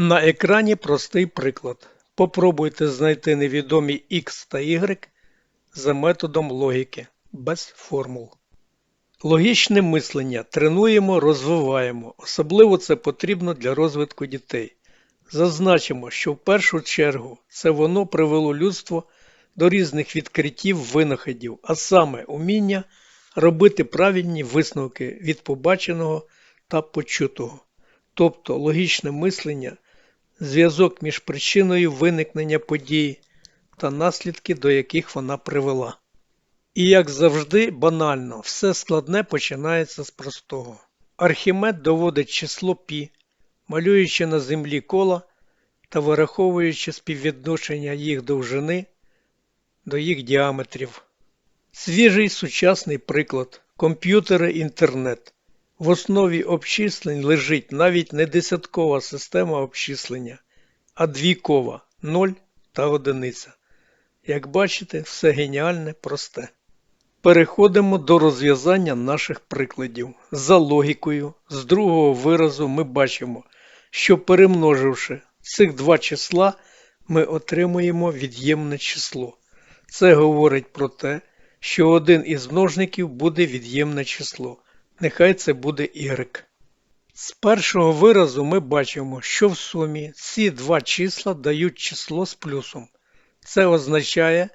На екрані простий приклад. Попробуйте знайти невідомі x та y за методом логіки, без формул. Логічне мислення тренуємо, розвиваємо. Особливо це потрібно для розвитку дітей. Зазначимо, що в першу чергу це воно привело людство до різних відкриттів винаходів, а саме уміння робити правильні висновки від побаченого та почутого. Тобто логічне мислення зв'язок між причиною виникнення події та наслідки, до яких вона привела. І як завжди, банально, все складне починається з простого. Архімед доводить число пі, малюючи на землі кола та вираховуючи співвідношення їх довжини до їх діаметрів. Свіжий сучасний приклад комп'ютери інтернет. В основі обчислень лежить навіть не десяткова система обчислення, а двікова 0 та одиниця. Як бачите, все геніальне просте. Переходимо до розв'язання наших прикладів. За логікою, з другого виразу ми бачимо, що перемноживши цих два числа, ми отримуємо від'ємне число. Це говорить про те, що один із множників буде від'ємне число. Нехай це буде y. З першого виразу ми бачимо, що в сумі ці два числа дають число з плюсом. Це означає,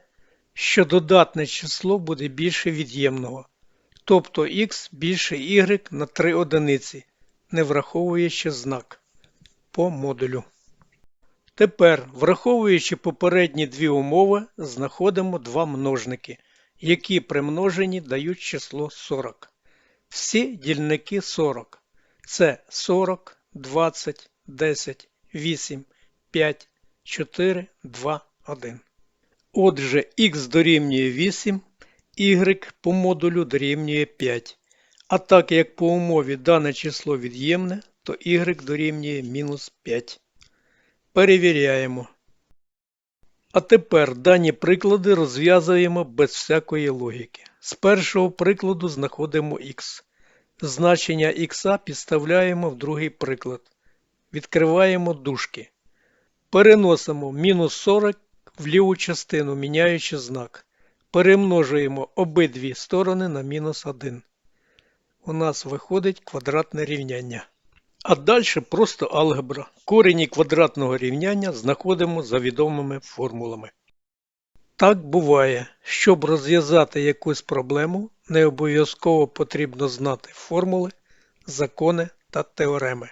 що додатне число буде більше від'ємного, тобто x більше y на 3 одиниці, не враховуючи знак по модулю. Тепер, враховуючи попередні дві умови, знаходимо два множники, які при множенні дають число 40. Всі дільники 40. Це 40, 20, 10, 8, 5, 4, 2, 1. Отже, х дорівнює 8, y по модулю дорівнює 5. А так як по умові дане число від'ємне, то y дорівнює мінус 5. Перевіряємо. А тепер дані приклади розв'язуємо без всякої логіки. З першого прикладу знаходимо х. Значення х підставляємо в другий приклад. Відкриваємо дужки. Переносимо мінус 40 в ліву частину, міняючи знак. Перемножуємо обидві сторони на мінус 1. У нас виходить квадратне рівняння. А далі просто алгебра. Корені квадратного рівняння знаходимо за відомими формулами. Так буває, щоб розв'язати якусь проблему, не обов'язково потрібно знати формули, закони та теореми.